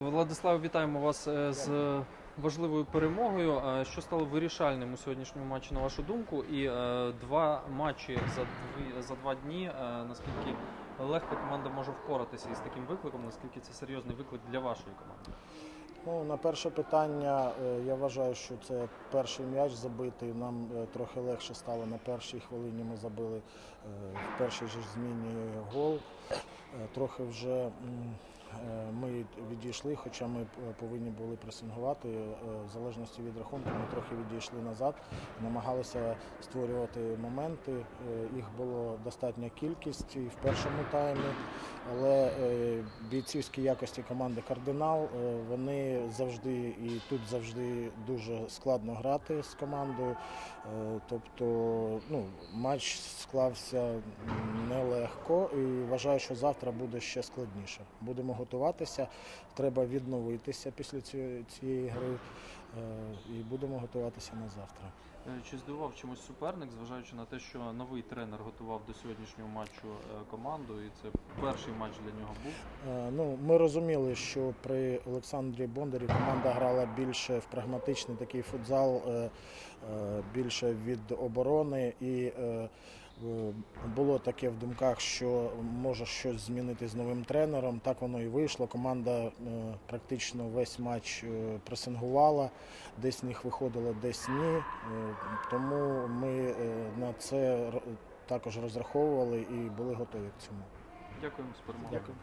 Владислав, вітаємо вас е, з важливою перемогою. Що стало вирішальним у сьогоднішньому матчі, на вашу думку? І е, два матчі за дві за два дні. Е, наскільки легко команда може впоратися із таким викликом? Наскільки це серйозний виклик для вашої команди? Ну, на перше питання, е, я вважаю, що це перший м'яч забитий. Нам е, трохи легше стало на першій хвилині. Ми забили е, в першій же зміні гол. Трохи вже ми відійшли, хоча ми е, повинні були пресингувати. Е, В залежності від рахунку ми трохи відійшли назад, намагалися створювати моменти. Е, Їх було достатня кількість і в першому таймі. Але е, бійцівські якості команди Кардинал е, вони завжди і тут завжди дуже складно грати з командою. Е, Тобто ну, матч склався нелегко і вважаю, що завтра буде ще складніше. Будемо готуватися, треба відновитися після цієї, гри е, і будемо готуватися на завтра. Е, Чи здивував чимось суперник, зважаючи на те, що новий тренер готував до сьогоднішнього матчу е, команду, і це перший матч для нього був? Ну, ми розуміли, що при Олександрі Бондарі команда грала більше в прагматичний такий футзал, більше від оборони, і було таке в думках, що може щось змінити з новим тренером. Так воно і вийшло. Команда е, практично весь матч е, пресингувала, десь в них виходило, десь ні. Е, Тому ми е, на це також розраховували і були готові к цьому. Дякуємо з перемогою. Дякую.